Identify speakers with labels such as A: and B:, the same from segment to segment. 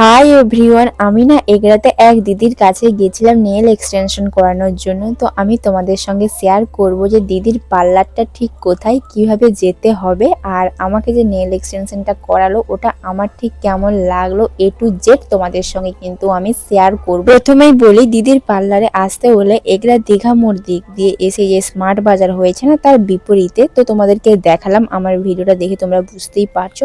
A: Hi everyone, আমি না এগরাতে এক দিদির কাছে গেছিলাম নেল এক্সটেনশন করানোর জন্য। তো আমি তোমাদের সঙ্গে শেয়ার করব যে দিদির পার্লারটা ঠিক কোথায়, কীভাবে যেতে হবে, আর আমাকে যে নেল এক্সটেনশনটা করালো, ওটা আমার ঠিক কেমন লাগল এ টু জেড তোমাদের সঙ্গে কিন্তু আমি শেয়ার করব। প্রথমেই বলি, দিদির পার্লারে আসতে হলে এগরা দীঘা মোড় দিক দিয়ে এসে যে স্মার্ট বাজার হয়েছে না, তার বিপরীতে, তো তোমাদেরকে দেখালাম, আমার ভিডিওটা দেখে তোমরা বুঝতেই পারছ।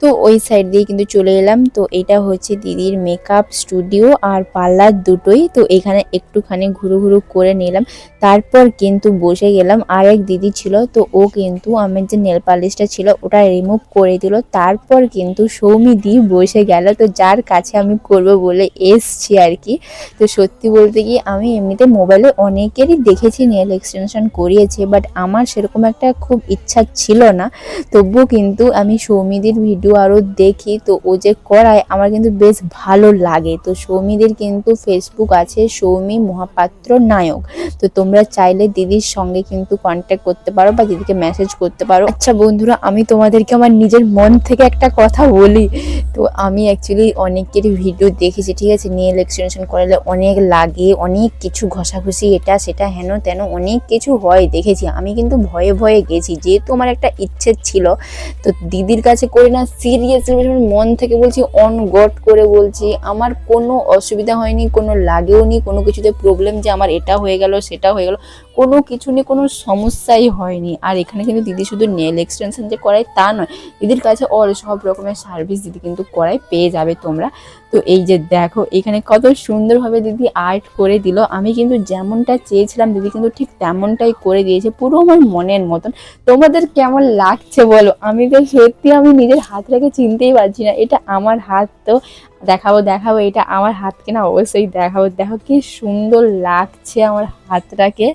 A: তো ওই সাইড দিয়ে কিন্তু চলে এলাম, তো এটা হচ্ছে দিদির মেকআপ স্টুডিও আর পার্লার দুটোই। তো এখানে একটুখানি ঘুরু ঘুরু করে নিলাম। তারপর কিন্তু বসে গেলাম। আর এক দিদি ছিল, তো ও কিন্তু আমার যে নেল পালিশটা ছিল, ওটা রিমুভ করে দিল। তারপর কিন্তু সৌমিদি বসে গেল। তো যার কাছে আমি করব বলে এসছি আর কি। তো সত্যি বলতে কি, আমি এমনিতে মোবাইলে অনেকেরই দেখেছি নেল এক্সটেনশন করিয়েছে বাট আমার সেরকম একটা খুব ইচ্ছা ছিল না। তবুও কিন্তু আমি সৌমিদির ভিডিও আরও দেখি। তো ও যে করায়, আমার কিন্তু বেশ ভালো লাগে। তো সৌমিদের কিন্তু ফেসবুক আছে সৌমি মহাপাত্র নায়ক। তো তোমরা চাইলে দিদির সঙ্গে কিন্তু কন্ট্যাক্ট করতে পারো বা দিদিকে মেসেজ করতে পারো। আচ্ছা বন্ধুরা, আমি তোমাদেরকে আমার নিজের মন থেকে একটা কথা বলি। তো আমি অ্যাকচুয়ালি অনেকের ভিডিও দেখেছি, ঠিক আছে? নেল এক্সটেনশন করালে অনেক লাগে, অনেক কিছু ঘষাঘষি এটা, সেটা, হেন তেন, অনেক কিছু হয় দেখেছি। আমি কিন্তু ভয়ে ভয়ে গেছি, যেহেতু আমার একটা ইচ্ছে ছিল, তো দিদির কাছে করি না সিরিয়াসলি মন থেকে বলছি অন গড করে বলছি, আমার কোনো অসুবিধা হয়নি, কোনো লাগেও নি কোনো কিছুতে প্রবলেম যে আমার এটা হয়ে গেল, সেটা হয়ে গেল। কোনো কিছু নিয়ে কোনো সমস্যাই হয়নি। আর এখানে কিন্তু দিদি শুধু নেল এক্সটেনশন যে করায় তা নয়, দিদির কাছে অল সব রকমের সার্ভিস দিদি কিন্তু করায়, পেয়ে যাবে তোমরা। তো এই যে দেখো, এখানে কত সুন্দরভাবে দিদি আর্ট করে দিল। আমি কিন্তু যেমনটা চেয়েছিলাম, দিদি কিন্তু ঠিক তেমনটাই করে দিয়েছে, পুরো আমার মনের মতন। তোমাদের কেমন লাগছে বলো? আমি তো সত্যি আমি নিজের হাতটাকে চিনতেই পারছি না, এটা আমার হাত তো। দেখাবো দেখাবো, এটা আমার হাতকে না অবশ্যই দেখাবো। দেখো কি সুন্দর লাগছে আমার হাতটাকে।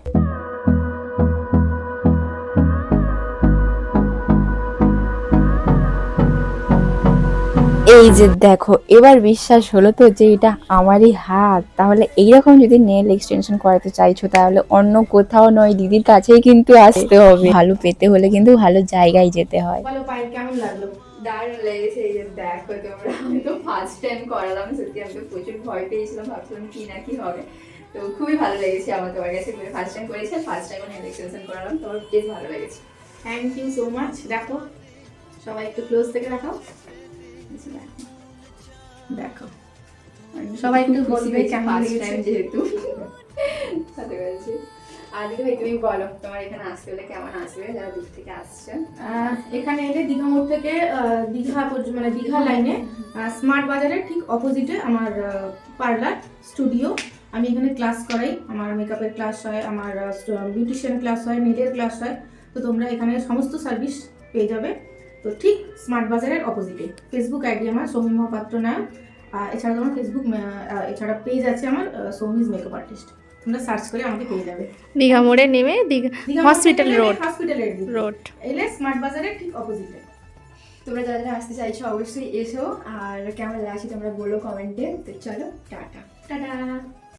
A: এই যে দেখো এবার বিশ্বাস হলো তো যে এটা আমারই হাত। তাহলে এইরকম যদি নেল এক্সটেনশন করাতে চাইছো তাহলে অন্য কোথাও নয় দিদির কাছেই কিন্তু আসতে হবে। ভালো পেতে হলে কিন্তু ভালো জায়গায় যেতে হয়।
B: বলো পায়ের কেমন লাগল?
C: দারুণ লেগেছে এই যে দেখো তোমরা। আমি তো ফার্স্ট টাইম করালাম সত্যি আমি তো প্রচুর ভয় পেয়েছিলাম ভাবছিলাম কি না কি হবে। তো খুবই ভালো লেগেছে আমার তোমার কাছে ফার্স্ট টাইম করেছি ফার্স্ট টাইম আমি এক্সটেনশন করালাম তোমার বেশ ভালো লেগেছে।
B: থ্যাংক ইউ সো মাচ দেখো সবাই একটু ক্লোজ থেকে দেখাও।
C: দেখো।
B: সবাই
C: খুশি
B: বলবে কেমন লেগেছে।
C: যেহেতু। সাথে করেছি আর ভাই তুমি বলো তোমার এখানে আসতে হলে কেমন আসবে? যারা দূর থেকে আসছে।
B: এখানে এলে দীঘা মোড় থেকে দীঘা মানে দীঘা লাইনে স্মার্ট বাজারের ঠিক অপোজিটে আমার পার্লার স্টুডিও আমি এখানে ক্লাস করাই। আমার মেকআপের ক্লাস হয় আমার বিউটিশিয়ান ক্লাস হয় নেলের ক্লাস হয়। তো তোমরা এখানে সমস্ত সার্ভিস পেয়ে যাবে। তো ঠিক স্মার্ট বাজারের অপোজিটে ফেসবুক আইডি আমার সৌমি মহাপাত্র নায়ক এছাড়া তোমার ফেসবুক এছাড়া পেজ আছে আমার সৌমিজ মেকআপ আর্টিস্ট তোমরা সার্চ করে আমাকে পেয়ে যাবে।
D: দীঘা মোড়ে নেমে দীঘা হসপিটাল রোড
B: হসপিটালের
D: রোড
B: এলে স্মার্ট বাজারের ঠিক অপোজিটে
C: তোমরা যারা যারা আসতে চাইছো অবশ্যই এসো। আর কেমন লাগছে তোমরা বলো কমেন্টে তো চলো টাটা।
B: টাটা।